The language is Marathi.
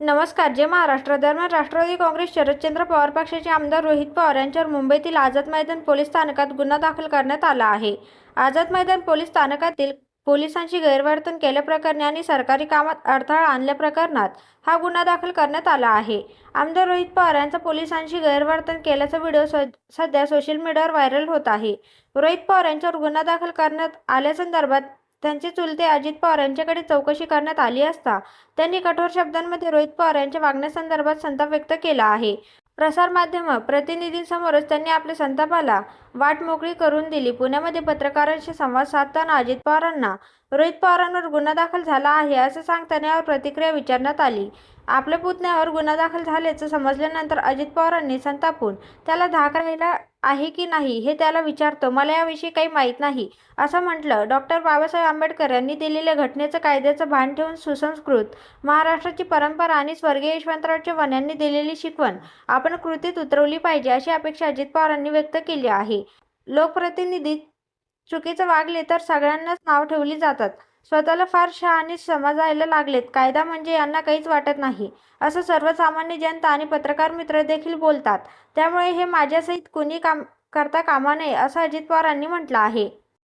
नमस्कार जय महाराष्ट्र दरम्यान राष्ट्रवादी काँग्रेस शरदचंद्र पवार पक्षाचे आमदार रोहित पवार यांच्यावर मुंबईतील आझाद मैदान पोलीस स्थानकात गुन्हा दाखल करण्यात आला आहे. आझाद मैदान पोलीस स्थानकातील पोलिसांशी गैरवर्तन केल्याप्रकरणी आणि सरकारी कामात अडथळा आणल्या प्रकरणात हा गुन्हा दाखल करण्यात आला आहे. आमदार रोहित पवार यांचा पोलिसांशी गैरवर्तन केल्याचा व्हिडिओ स सध्या सोशल मीडियावर व्हायरल होत आहे. रोहित पवार यांच्यावर गुन्हा दाखल करण्यात आल्यासंदर्भात त्यांचे चुलते अजित पवार यांच्याकडे चौकशी करण्यात आली असता त्यांनी कठोर शब्दांमध्ये रोहित पवार यांच्या वागण्यासंदर्भात संताप व्यक्त केला आहे. प्रसारमाध्यम प्रतिनिधींसमोरच त्यांनी आपल्या संतापाला वाट मोकळी करून दिली. पुण्यामध्ये पत्रकारांशी संवाद साधताना अजित पवारांना रोहित पवारांवर गुन्हा दाखल झाला आहे असं सांगताना यावर प्रतिक्रिया विचारण्यात आली. आपल्या पुतण्यावर गुन्हा दाखल झाल्याचं समजल्यानंतर अजित पवारांनी संतापून त्याला धाक राहिला आहे की नाही हे त्याला विचारतो मला याविषयी काही माहीत नाही. असं म्हटलं. डॉक्टर बाबासाहेब आंबेडकर यांनी दिलेल्या घटनेचं कायद्याचं भान ठेवून सुसंस्कृत महाराष्ट्राची परंपरा आणि स्वर्गीय यशवंतराव चव्हाण यांनी दिलेली शिकवण आपण कृतीत उतरवली पाहिजे अशी अपेक्षा अजित पवारांनी व्यक्त केली आहे. लोकप्रतिनिधी चुकीचं वागले तर सगळ्यांनाच नाव ठेवली जातात. स्वतःला फार शहाणे समजायला लागलेत. कायदा म्हणजे यांना काहीच वाटत नाही असं सर्वसामान्य जनता आणि पत्रकार मित्र देखील बोलतात. त्यामुळे हे माझ्यासहित कुणी काम करता कामा नये असं अजित पवारांनी म्हटलं आहे.